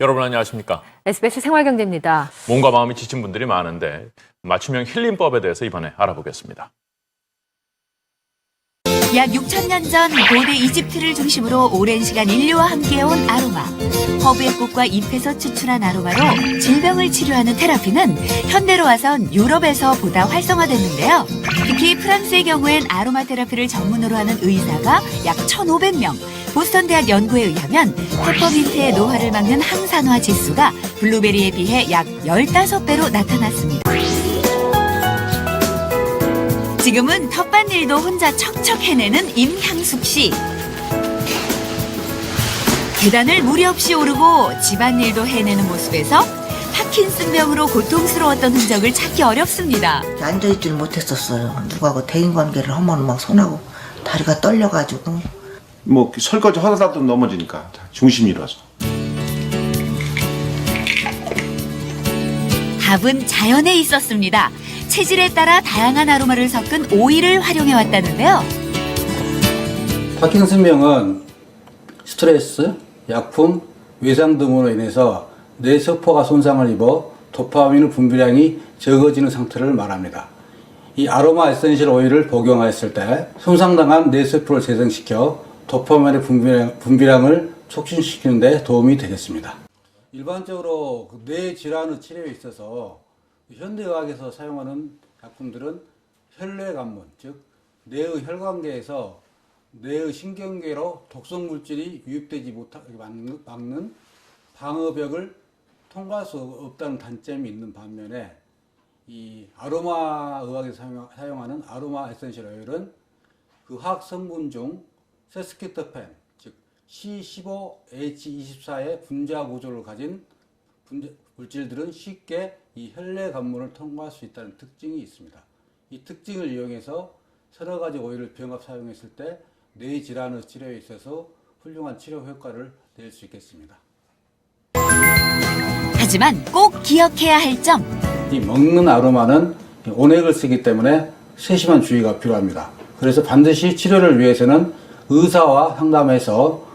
여러분 안녕하십니까? SBS 생활경제입니다. 몸과 마음이 지친 분들이 많은데 맞춤형 힐링법에 대해서 이번에 알아보겠습니다. 약 6천년 전 고대 이집트를 중심으로 오랜 시간 인류와 함께해온 아로마. 허브의 꽃과 잎에서 추출한 아로마로 질병을 치료하는 테라피는 현대로 와선 유럽에서 보다 활성화됐는데요. 특히 프랑스의 경우엔 아로마 테라피를 전문으로 하는 의사가 약 1,500명. 보스턴 대학 연구에 의하면 페퍼민트의 노화를 막는 항산화 지수가 블루베리에 비해 약 15배로 나타났습니다. 지금은 텃밭 일도 혼자 척척 해내는 임향숙 씨. 계단을 무리 없이 오르고 집안일도 해내는 모습에서 파킨슨병으로 고통스러웠던 흔적을 찾기 어렵습니다. 앉아있질 못했었어요. 누구하고 대인관계를 하면 막 손하고 다리가 떨려가지고 뭐 설거지 하다도 넘어지니까 중심이 잃어서 답은 자연에 있었습니다. 체질에 따라 다양한 아로마를 섞은 오일을 활용해 왔다는데요. 파킨슨병은 스트레스, 약품, 외상 등으로 인해서 뇌세포가 손상을 입어 도파민의 분비량이 적어지는 상태를 말합니다. 이 아로마 에센셜 오일을 복용하였을 때 손상당한 뇌세포를 재생시켜 도파민의 분비량, 분비량을 촉진시키는 데 도움이 되겠습니다. 일반적으로 그뇌 질환의 치료에 있어서 현대의학에서 사용하는 약품들은 혈뇌관문, 즉 뇌의 혈관계에서 뇌의 신경계로 독성 물질이 유입되지 못하게 막는, 방어벽을 통과할 수 없다는 단점이 있는 반면에 이 아로마 의학에서 사용- 사용하는 아로마 에센셜 오일은 그 화학 성분 중 세스키트펜 즉 C15H24의 분자 구조를 가진 분자, 물질들은 쉽게 이 혈내 관문을 통과할 수 있다는 특징이 있습니다. 이 특징을 이용해서 여러 가지 오일을 병합 사용했을 때 뇌 질환의 치료에 있어서 훌륭한 치료 효과를 낼 수 있겠습니다. 하지만 꼭 기억해야 할 점. 이 먹는 아로마는 온액을 쓰기 때문에 세심한 주의가 필요합니다. 그래서 반드시 치료를 위해서는 의사와 상담해서